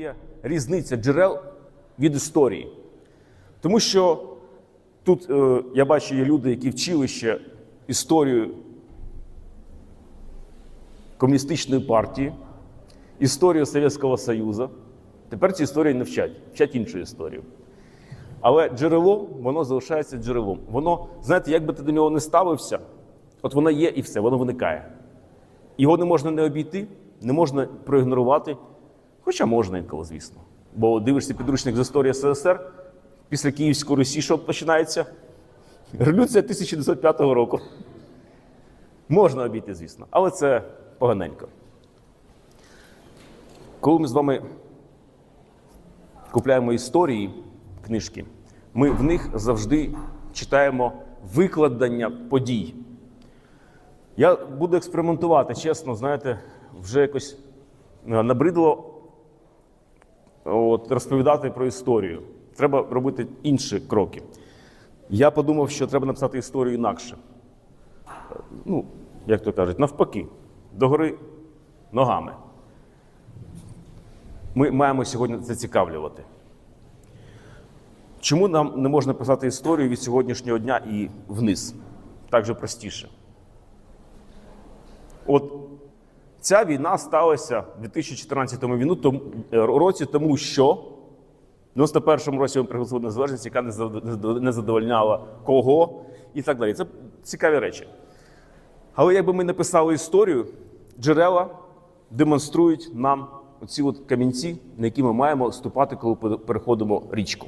є різниця джерел від історії. Тому що тут е, я бачу, є люди, які вчили ще історію комуністичної партії, історію Совєтського Союзу. Тепер ці історії не вчать, вчать іншу історію. Але джерело, воно залишається джерелом. Воно, знаєте, як би ти до нього не ставився, от воно є і все, воно виникає. Його не можна не обійти, не можна проігнорувати, хоча можна інколи, звісно. Бо дивишся підручник з історії СССР, після Київської Русі, що починається? Революція 1905 року. Можна обійти, звісно, але це поганенько. Коли ми з вами купляємо історії, книжки, ми в них завжди читаємо викладення подій. Я буду експериментувати, чесно, знаєте, вже якось набридло от, розповідати про історію. Треба робити інші кроки. Я подумав, що треба написати історію інакше. Ну, як то кажуть, навпаки, догори ногами. Ми маємо сьогодні зацікавлювати. Чому нам не можна писати історію від сьогоднішнього дня і вниз? Так же простіше. От ця війна сталася в 2014 війну, тому- році, тому що в 91-му році ми приголосили незалежність, яка не задовольняла кого і так далі. Це цікаві речі. Але якби ми написали історію, джерела демонструють нам оці от камінці, на які ми маємо ступати, коли переходимо річку.